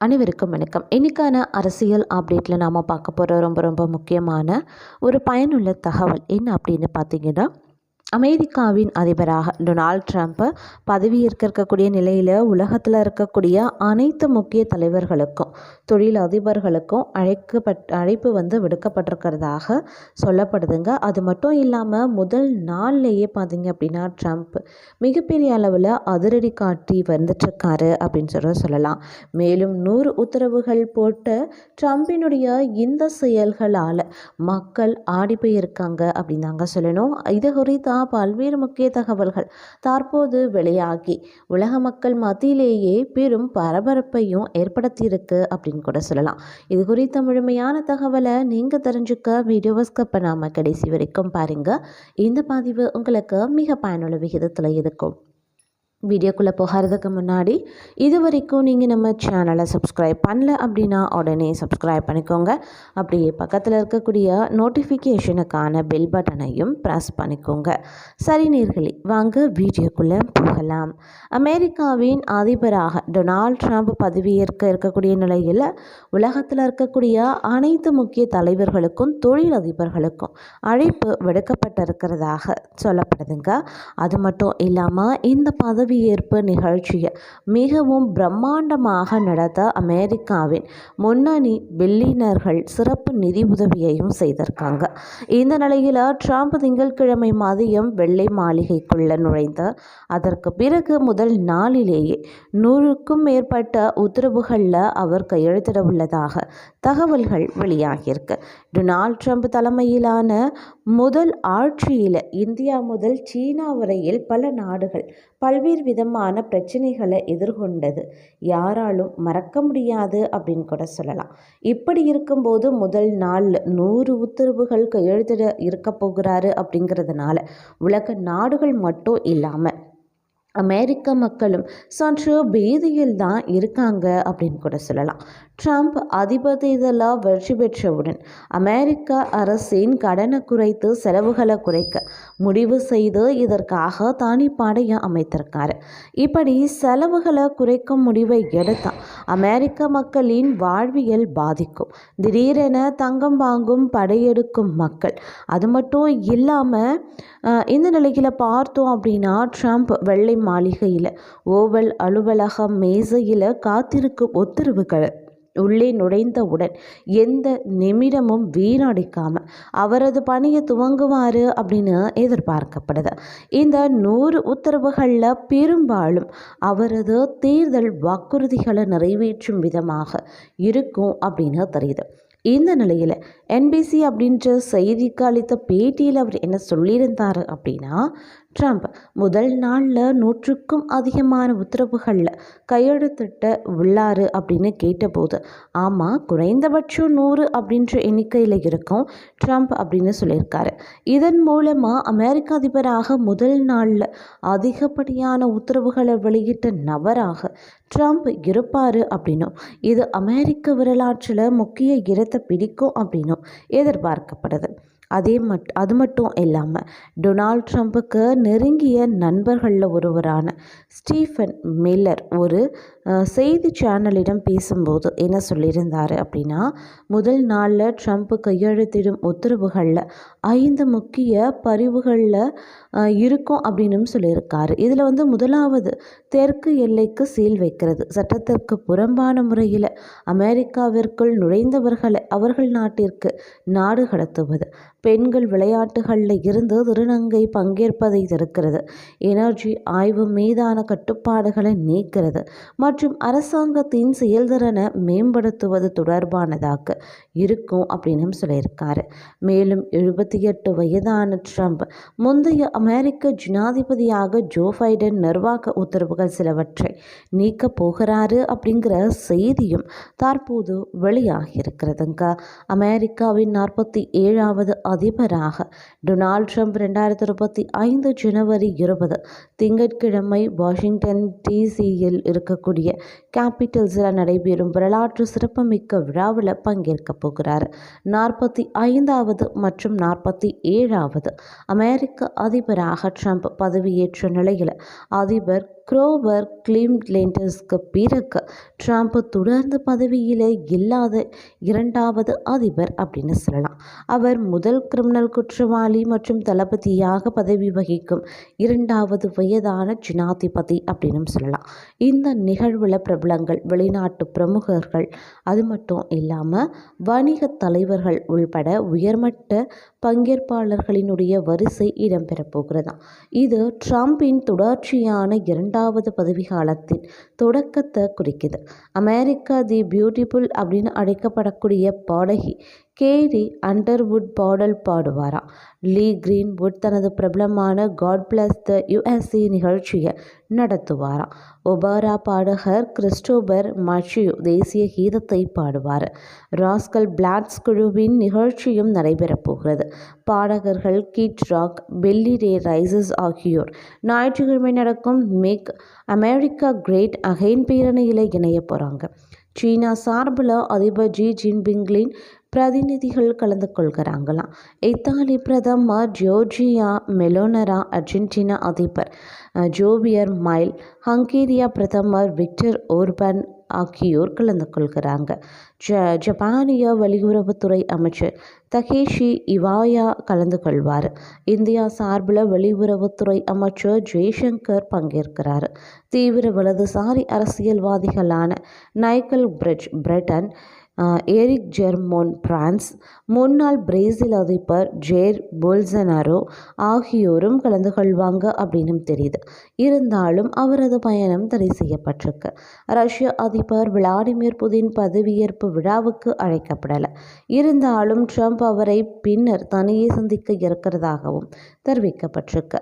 அனைவருக்கும் வணக்கம். இன்றைக்கான அரசியல் அப்டேட்டில் நாம் பார்க்க போகிற ரொம்ப ரொம்ப முக்கியமான ஒரு பயனுள்ள தகவல் என்ன அப்படின்னு பார்த்தீங்கன்னா அமெரிக்காவின் அதிபராக டொனால்ட் ட்ரம்ப் பதவியேற்க இருக்கக்கூடிய நிலையில் உலகத்தில் இருக்கக்கூடிய அனைத்து முக்கிய தலைவர்களுக்கும் தொழில் அதிபர்களுக்கும் அழைக்கப்பட் அழைப்பு வந்து விடுக்கப்பட்டிருக்கிறதாக சொல்லப்படுதுங்க. அது மட்டும் இல்லாமல் முதல் நாள்லேயே பார்த்தீங்க அப்படின்னா ட்ரம்ப் மிகப்பெரிய அளவில் அதிரடி காட்டி வந்துட்டுருக்காரு அப்படின்னு சொல்ல சொல்லலாம். மேலும் நூறு உத்தரவுகள் போட்டு ட்ரம்பினுடைய இந்த செயல்களால் மக்கள் ஆடி போயிருக்காங்க அப்படின்னு தாங்க சொல்லணும். இது குறித்தா பல்வேறு முக்கிய தகவல்கள் தற்போது வெளியாகி. உலக மக்கள் மத்தியிலேயே பெரும் பரபரப்பையும் ஏற்படுத்தியிருக்கு அப்படின்னு கூட சொல்லலாம். இது குறித்த முழுமையான தகவலை நீங்கள் தெரிஞ்சுக்க வீடியோவை ஸ்கப் பண்ணாமல் கடைசி வரைக்கும் பாருங்கள் இந்த பதிவு உங்களுக்கு மிக பயனுள்ள விகிதத்தில் இருக்கும். வீடியோக்குள்ளே போகிறதுக்கு முன்னாடி இது வரைக்கும் நீங்கள் நம்ம சேனலை சப்ஸ்கிரைப் பண்ணல அப்படின்னா உடனே சப்ஸ்கிரைப் பண்ணிக்கோங்க. அப்படியே பக்கத்தில் இருக்கக்கூடிய நோட்டிஃபிகேஷனுக்கான பெல் பட்டனையும் ப்ரெஸ் பண்ணிக்கோங்க. சரி நேர்களே வாங்க வீடியோக்குள்ளே போகலாம். அமெரிக்காவின் அதிபராக டொனால்ட் ட்ரம்ப் பதவியேற்க இருக்கக்கூடிய நிலையில் உலகத்தில் இருக்கக்கூடிய அனைத்து முக்கிய தலைவர்களுக்கும் தொழில் அதிபர்களுக்கும் அழைப்பு விடுக்கப்பட்டிருக்கிறதாக சொல்லப்படுதுங்க. அது மட்டும் இல்லாமல் இந்த பதவி பதவியேற்பு நிகழ்ச்சியை மிகவும் பிரம்மாண்டமாக நடத்த அமெரிக்காவின் முன்னணி பில்லினர்கள் சிறப்பு நிதி உதவியையும் செய்திருக்காங்க. இந்த நிலையில் ட்ரம்ப் திங்கட்கிழமை மதியம் வெள்ளை மாளிகைக்குள்ள நுழைந்த அதற்கு பிறகு முதல் நாளிலேயே நூறுக்கும் மேற்பட்ட உத்தரவுகளில் அவர் கையெழுத்திட உள்ளதாக தகவல்கள் வெளியாகியிருக்கு. டொனால்ட் ட்ரம்ப் தலைமையிலான முதல் ஆட்சியில் இந்தியா முதல் சீனா வரையில் பல நாடுகள் பல்வேறு விதமான பிரச்சனைகளை எதிர்கொண்டது. யாராலும் மறக்க முடியாது அப்படின்னு கூட சொல்லலாம். இப்படி இருக்கும்போது முதல் நாள் நூறு உத்தரவுகள் கையெழுத்திட இருக்க போகிறாரு அப்படிங்கிறதுனால உலக நாடுகள் மட்டும் இல்லாமல் அமெரிக்க மக்களும் சற்று பீதியில் தான் இருக்காங்க அப்படின்னு கூட சொல்லலாம். ட்ரம்ப் அதிபர் தேர்தலாக வெற்றி பெற்றவுடன் அமெரிக்க அரசின் கடனை குறைத்து செலவுகளை குறைக்க முடிவு செய்து இதற்காக தனிப்படையை அமைத்திருக்காரு. இப்படி செலவுகளை குறைக்கும் முடிவை எடுத்தால் அமெரிக்க மக்களின் வாழ்வியல் பாதிக்கும். திடீரென தங்கம் வாங்கும் படையெடுக்கும் மக்கள். அது மட்டும் இல்லாமல் இந்த நிலையில் பார்த்தோம் அப்படின்னா ட்ரம்ப் வெள்ளை மாளிகையில் ஓவல் அலுவலகம் மேசையில் காத்திருக்கும் உத்தரவுகள் உள்ளே நுழைந்தவுடன் எந்த நிமிடமும் வீணடிக்காமல் அவரது பணியை துவங்குவார் அப்படின்னு எதிர்பார்க்கப்படுது. இந்த நூறு உத்தரவுகளில் பெரும்பாலும் அவரது தேர்தல் வாக்குறுதிகளை நிறைவேற்றும் விதமாக இருக்கும் அப்படின்னு தெரியுது. இந்த நிலையில் என்பிசி அப்படின்ற செய்திக்கு அளித்த பேட்டியில் அவர் என்ன சொல்லியிருந்தார் அப்படின்னா ட்ரம்ப் முதல் நாளில் நூற்றுக்கும் அதிகமான உத்தரவுகளில் கையெழுத்திட்ட உள்ளாரு அப்படின்னு கேட்டபோது ஆமாம் குறைந்தபட்சம் நூறு அப்படின்ற எண்ணிக்கையில் இருக்கும் ட்ரம்ப் அப்படின்னு சொல்லியிருக்காரு. இதன் மூலமாக அமெரிக்க அதிபராக முதல் நாளில் அதிகப்படியான உத்தரவுகளை வெளியிட்ட நபராக ட்ரம்ப் இருப்பார் அப்படின்னும் இது அமெரிக்க வரலாற்றில் முக்கிய இடத்தை பிடிக்கும் அப்படின்னும் எதிர்பார்க்கப்படுது. அதே மட் அது மட்டும் இல்லாமல் டொனால்ட் ட்ரம்ப்புக்கு நெருங்கிய நண்பர்களில் ஒருவரான ஸ்டீஃபன் மில்லர் ஒரு செய்தி சேனலிடம் பேசும்போது என்ன சொல்லியிருந்தார் அப்படின்னா முதல் நாளில் ட்ரம்ப் கையெழுத்திடும் உத்தரவுகளில் ஐந்து முக்கிய பரிவுகளில் இருக்கும் அப்படின்னு சொல்லியிருக்காரு. இதில் வந்து முதலாவது தெற்கு எல்லைக்கு சீல் வைக்கிறது. சட்டத்திற்கு புறம்பான முறையில் அமெரிக்காவிற்குள் நுழைந்தவர்களை அவர்கள் நாட்டிற்கு நாடு கடத்துவது. பெண்கள் விளையாட்டுகளில் இருந்து திருநங்கை பங்கேற்பதை தடுக்கிறது. எனர்ஜி ஆய்வு மீதான கட்டுப்பாடுகளை நீக்கிறது மற்றும் அரசாங்கத்தின் செயல்திறனை மேம்படுத்துவது தொடர்பானதாக இருக்கும் அப்படின்னு சொல்லியிருக்காரு. மேலும் எழுபத்தி எட்டு வயதான ட்ரம்ப் முந்தைய அமெரிக்க ஜனாதிபதியாக ஜோ பைடன் நிர்வாக உத்தரவுகள் சிலவற்றை நீக்கப் போகிறாரு அப்படிங்கிற செய்தியும் தற்போது வெளியாகியிருக்கிறதுங்க. அமெரிக்காவின் நாற்பத்தி ஏழாவது அதிபராக. டொனால்ட் ட்ரம்ப் ரெண்டாயிரத்தி இருபத்தி ஐந்து ஜனவரி இருபது திங்கட்கிழமை வாஷிங்டன் டிசியில் இருக்கக்கூடிய கேபிட்டல்ஸில் நடைபெறும் வரலாற்று சிறப்புமிக்க விழாவில் பங்கேற்க போகிறார். நாற்பத்தி ஐந்தாவது மற்றும் நாற்பத்தி ஏழாவது அமெரிக்க அதிபராக ட்ரம்ப் பதவியேற்ற நிலையில் அதிபர் க்ரோவர் கிளீவ்லேண்டர்ஸ்க்கு பிறகு ட்ரம்ப் தொடர்ந்து பதவியில் இல்லாத இரண்டாவது அதிபர் அப்படின்னு சொல்லலாம். அவர் முதல் கிரிமினல் குற்றவாளி மற்றும் தளபதியாக பதவி வகிக்கும் இரண்டாவது வயதான ஜனாதிபதி அப்படின்னு சொல்லலாம். இந்த நிகழ்வில் பிரபலங்கள் வெளிநாட்டு பிரமுகர்கள் அது மட்டும் இல்லாமல் வணிக தலைவர்கள் உள்பட உயர்மட்ட பங்கேற்பாளர்களினுடைய வரிசை இடம்பெறப் போகிறதாம். இது ட்ரம்ப்பின் தொடர்ச்சியான இரண்டாவது பதவிக்காலத்தின் தொடக்கத்தை குறிக்குது. அமெரிக்கா தி பியூட்டிஃபுல் அப்படின்னு அழைக்கப்படக்கூடிய பாடகி கேரி அண்டர்வுட் பாடல் பாடுவாராம் லீ கிரீன்வுட் தனது பிரபலமான காட் பிளஸ் த யுஎஸ்சி நிகழ்ச்சியை நடத்துவாராம் ஒபாரா பாடகர் கிறிஸ்டோபர் மச்சியோ தேசிய கீதத்தை பாடுவார். ராஸ்கல் பிளாட்ஸ் குழுவின் நிகழ்ச்சியும் நடைபெறப் போகிறது. பாடகர்கள் கிட் ராக் பெல்லி ரே ரைசஸ் ஆகியோர். ஞாயிற்றுக்கிழமை நடக்கும் மேக் அமெரிக்கா கிரேட் அகைன் பேரணியில் இணைய போகிறாங்க சீனா சார்பில் அதிபர் ஜி ஜின்பிங்கின் பிரதிநிதிகள் கலந்து கொள்கிறாங்களாம். இத்தாலி பிரதமர் ஜோர்ஜியா மெலோனரா அர்ஜென்டினா அதிபர் ஜோவியர் மைல் ஹங்கேரியா பிரதமர் விக்டர் ஓர்பன் ஆகியோர் கலந்து கொள்கிறாங்க. ஜ ஜப்பானிய வெளியுறவுத்துறை அமைச்சர் தகேஷி இவாயா கலந்து கொள்வார். இந்தியா சார்பில் வெளியுறவுத்துறை அமைச்சர் ஜெய்சங்கர் பங்கேற்கிறார். தீவிர வலதுசாரி அரசியல்வாதிகளான நைக்கல் பிரிட்ஜ் பிரிட்டன் எரிக் ஜெர்மோன் பிரான்ஸ் முன்னாள் பிரேசில் அதிபர் ஜேர் போல்சனாரோ ஆகியோரும் கலந்து கொள்வாங்க அப்படின்னு தெரியுது. இருந்தாலும் அவரது பயணம் தடை செய்யப்பட்டிருக்கு. ரஷ்ய அதிபர் விளாடிமிர் புதின் பதவியேற்பு விழாவுக்கு அழைக்கப்படலை. இருந்தாலும் ட்ரம்ப் அவரை பின்னர் தனியே சந்திக்க இருக்கிறதாகவும் தெரிவிக்கப்பட்டிருக்கு.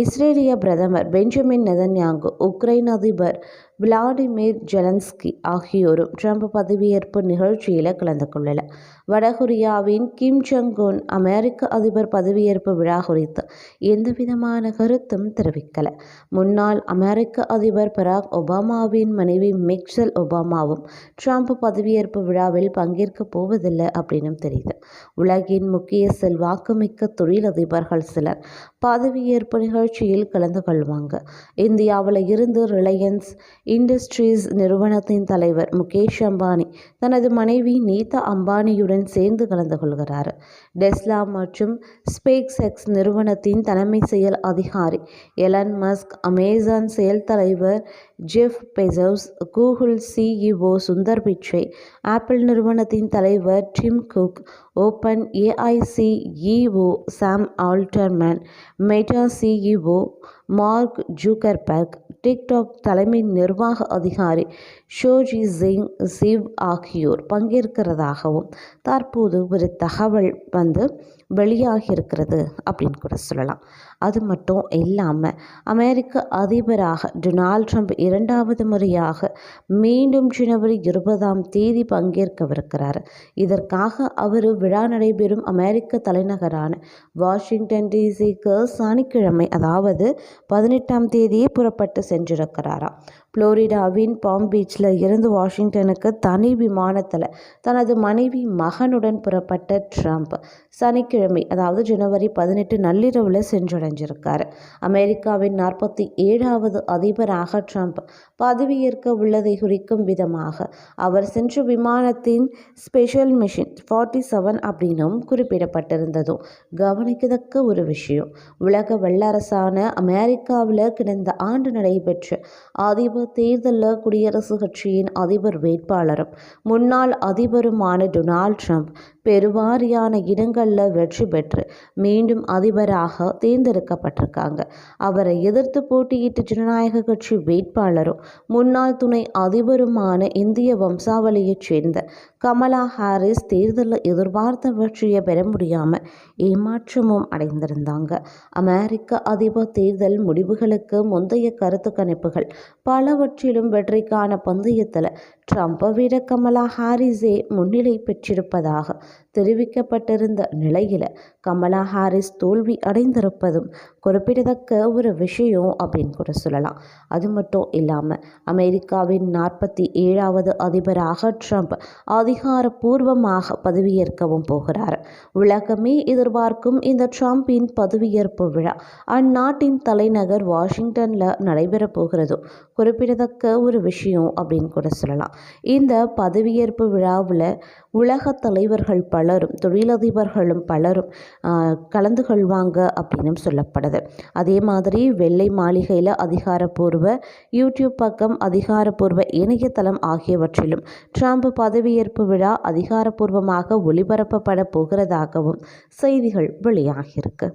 இஸ்ரேலிய பிரதமர் பெஞ்சமின் நெதன்யாங்கு உக்ரைன் அதிபர் விளாடிமிர் ஜெலன்ஸ்கி ஆகியோரும் ட்ரம்ப் பதவியேற்பு நிகழ்ச்சியில் கலந்து கொள்ளல. வடகொரியாவின் கிம் ஜங் உன் அமெரிக்க அதிபர் பதவியேற்பு விழா குறித்து எந்த விதமான கருத்தும் தெரிவிக்கல. முன்னாள் அமெரிக்க அதிபர் பராக் ஒபாமாவின் மனைவி மிக்சல் ஒபாமாவும் ட்ரம்ப் பதவியேற்பு விழாவில் பங்கேற்க போவதில்லை அப்படின்னு தெரியுது. உலகின் முக்கிய செல்வாக்குமிக்க தொழிலதிபர்கள் சிலர் பதவியேற்பு நிகழ்ச்சியில் கலந்து கொள்வாங்க. இந்தியாவில் இருந்து ரிலையன்ஸ் இண்டஸ்ட்ரீஸ் நிறுவனத்தின் தலைவர் முகேஷ் அம்பானி தனது மனைவி நீதா அம்பானியுடன் சேர்ந்து கலந்து கொள்கிறார். டெஸ்லா மற்றும் ஸ்பேக்ஸ் எக்ஸ் நிறுவனத்தின் தலைமை செயல் அதிகாரி எலன் மஸ்க் அமேசான் செயல் தலைவர் Jeff Bezos Google CEO Sundar Pichai Apple நிறுவனத்தின் தலைவர் Tim Cook open AI CEO Sam Altman Meta CEO Mark Zuckerberg TikTok தலைமை நிர்வாக அதிகாரி ஷோஜி சிங் சிவ் ஆகியோர் பங்கேற்கிறதாகவும் தற்போது ஒரு தகவல் வந்து வெளியாகியிருக்கிறது அப்படின்னு கூட சொல்லலாம். அது மட்டும் இல்லாமல் அமெரிக்க அதிபராக டொனால்ட் ட்ரம்ப் இரண்டாவது முறையாக மீண்டும் ஜனவரி இருபதாம் தேதி பங்கேற்கவிருக்கிறார். இதற்காக அவர் விழா நடைபெறும் அமெரிக்க தலைநகரான வாஷிங்டன் டிசிக்கு சனிக்கிழமை அதாவது பதினெட்டாம் தேதியே புறப்பட்டு சென்றிருக்கிறாராம். புளோரிடாவின் பாம் பீச்சில் இருந்து வாஷிங்டனுக்கு தனி விமானத்தில் தனது மனைவி மகனுடன் புறப்பட்ட ட்ரம்ப் சனிக்கிழமை அதாவது ஜனவரி பதினெட்டு நள்ளிரவில் சென்றடைஞ்சிருக்கார். அமெரிக்காவின் நாற்பத்தி ஏழாவது அதிபராக ட்ரம்ப் பதவியேற்க உள்ளதை குறிக்கும் விதமாக அவர் சென்ற விமானத்தின் ஸ்பெஷல் மிஷின் ஃபார்ட்டி செவன் அப்படின்னும் குறிப்பிடப்பட்டிருந்ததும் கவனிக்கத்தக்க ஒரு விஷயம். உலக வல்லரசான அமெரிக்காவில் கிடந்த ஆண்டு நடை நடைபெற்ற. அதிபர் தேர்தலில் குடியரசுக் கட்சியின் அதிபர் வேட்பாளரும் முன்னாள் அதிபருமான டொனால்ட் ட்ரம்ப் பெருவாரியான இடங்களில் வெற்றி பெற்று மீண்டும் அதிபராக தேர்ந்தெடுக்கப்பட்டிருக்காங்க. அவரை எதிர்த்து போட்டியிட்ட ஜனநாயக கட்சி வேட்பாளரும் முன்னாள் துணை அதிபருமான இந்திய வம்சாவளியைச் சேர்ந்த கமலா ஹாரிஸ் தேர்தலில் எதிர்பார்த்த வெற்றியை பெற முடியாமல் ஏமாற்றமும் அடைந்திருந்தாங்க. அமெரிக்க அதிபர் தேர்தல் முடிவுகளுக்கு முந்தைய கருத்து கணிப்புகள் பலவற்றிலும் வெற்றிக்கான பந்தயத்தில் ட்ரம்பை விட கமலா ஹாரிஸே முன்னிலை பெற்றிருப்பதாக தெரிவிக்கப்பட்டிருந்த நிலையில் கமலா ஹாரிஸ் தோல்வி அடைந்திருப்பதும் குறிப்பிடத்தக்க ஒரு விஷயம் அப்படின்னு கூட சொல்லலாம். அது மட்டும் இல்லாமல் அமெரிக்காவின் நாற்பத்தி ஏழாவது அதிபராக ட்ரம்ப் அதிகாரப்பூர்வமாக பதவியேற்கவும் போகிறார். உலகமே எதிர்பார்க்கும் இந்த ட்ரம்பின் பதவியேற்பு விழா அந்நாட்டின் தலைநகர் வாஷிங்டனில் நடைபெறப் போகிறதும் குறிப்பிடத்தக்க ஒரு விஷயம் அப்படின்னு கூட சொல்லலாம். இந்த பதவியேற்பு விழாவில் உலக தலைவர்கள் பல பலரும் தொழிலதிபர்களும் பலரும் கலந்து கொள்வாங்க அப்படின்னு சொல்லப்படுது. அதே மாதிரி வெள்ளை மாளிகையில் அதிகாரப்பூர்வ யூடியூப் பக்கம் அதிகாரப்பூர்வ இணையதளம் ஆகியவற்றிலும் ட்ரம்ப் பதவியேற்பு விழா அதிகாரப்பூர்வமாக ஒளிபரப்பப்பட போகிறதாகவும் செய்திகள் வெளியாகியிருக்கு.